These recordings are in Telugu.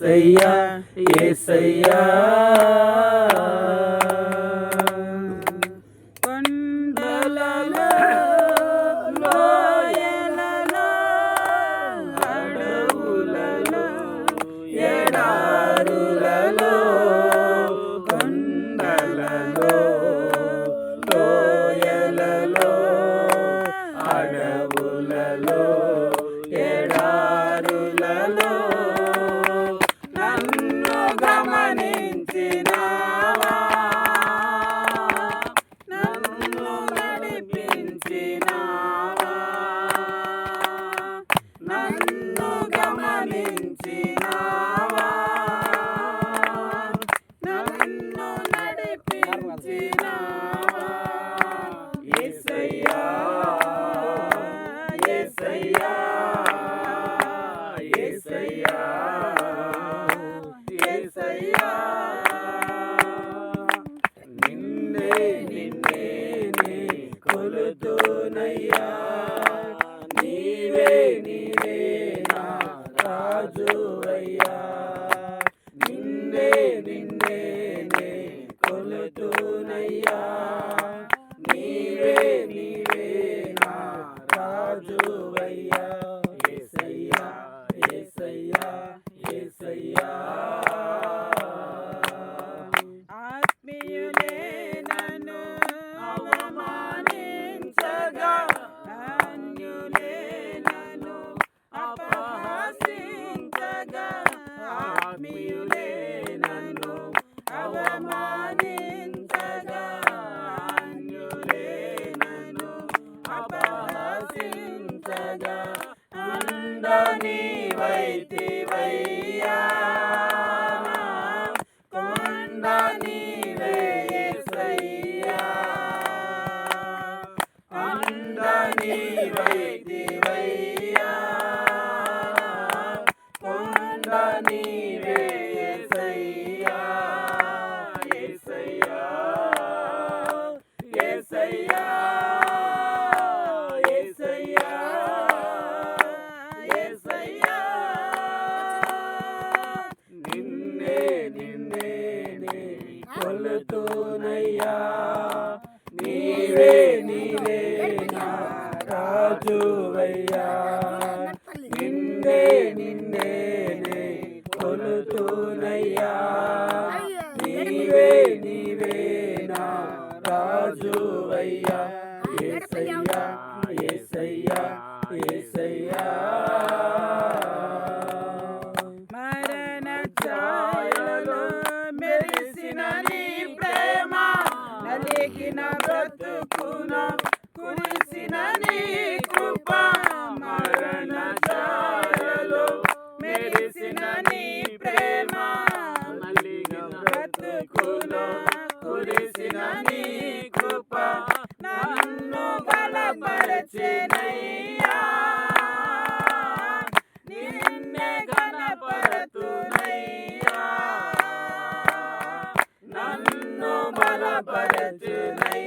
సయ్యా ఏ సయ్యా. Sabrina. ఆశించగా అందని వైతివయ్యా. ನಿನ್ನೇನೆ ಕೊಲುತೋ பரத்து நை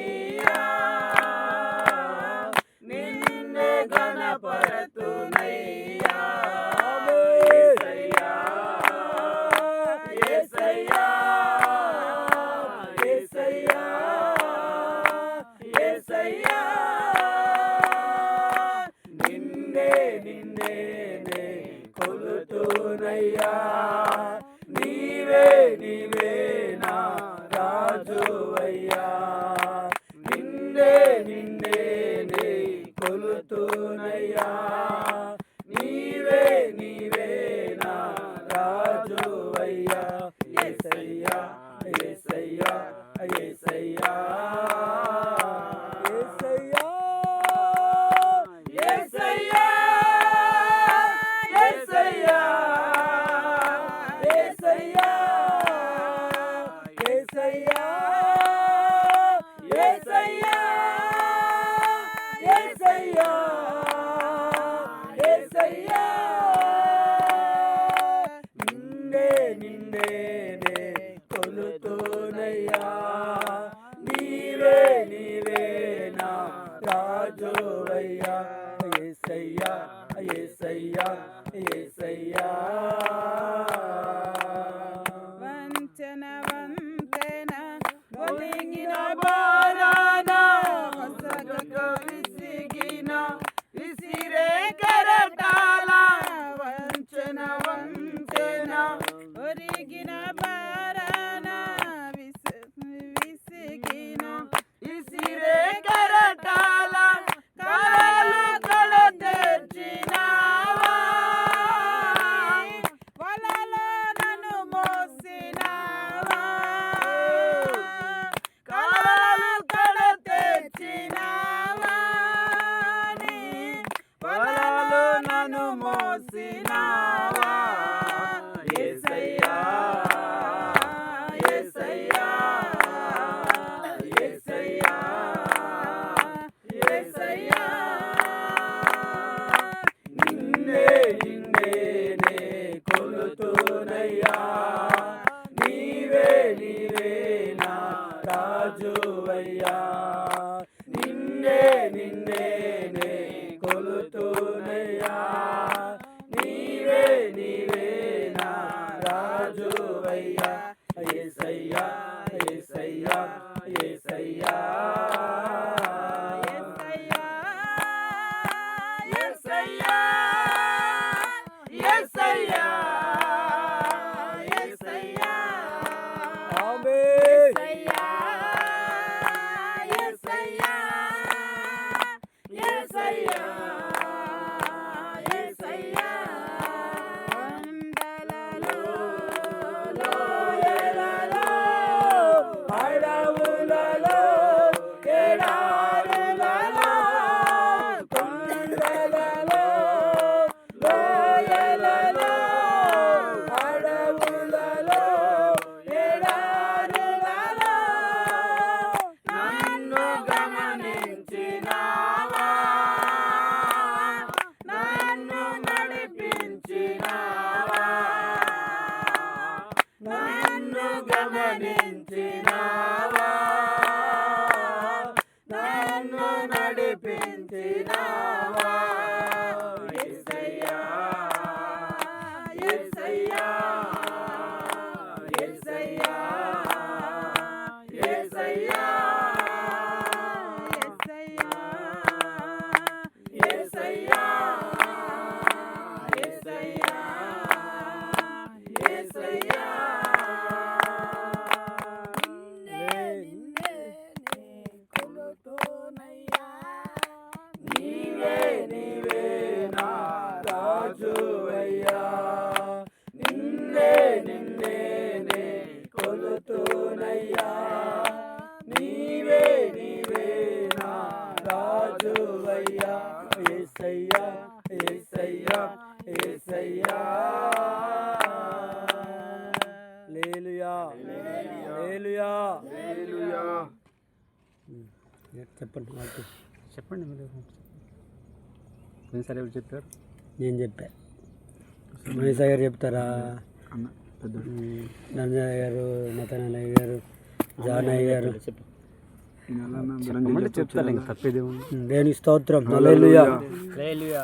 తోడయ్యా ఏసయ్యా ఏసయ్యా ఏసయ్యా. See ya. ஐயா రాజువయ్యా ఏసయ్యా ఏసయ్యా ఏసయ్యా. లేలుయా లేలుయా. హల్లెలూయా. చెప్పండి వాళ్ళకి చెప్పండి మీరు. సరే ఎవరు చెప్పారు? నేను చెప్పా. మహేష్ గారు చెప్తారా? నంజయ్య గారు మతనయ్య గారు జానయ్య గారు. చెప్తారు ఇంకా తప్పేది ఉమ్, దేని స్తోత్రం. హల్లెలూయా. హల్లెలూయా.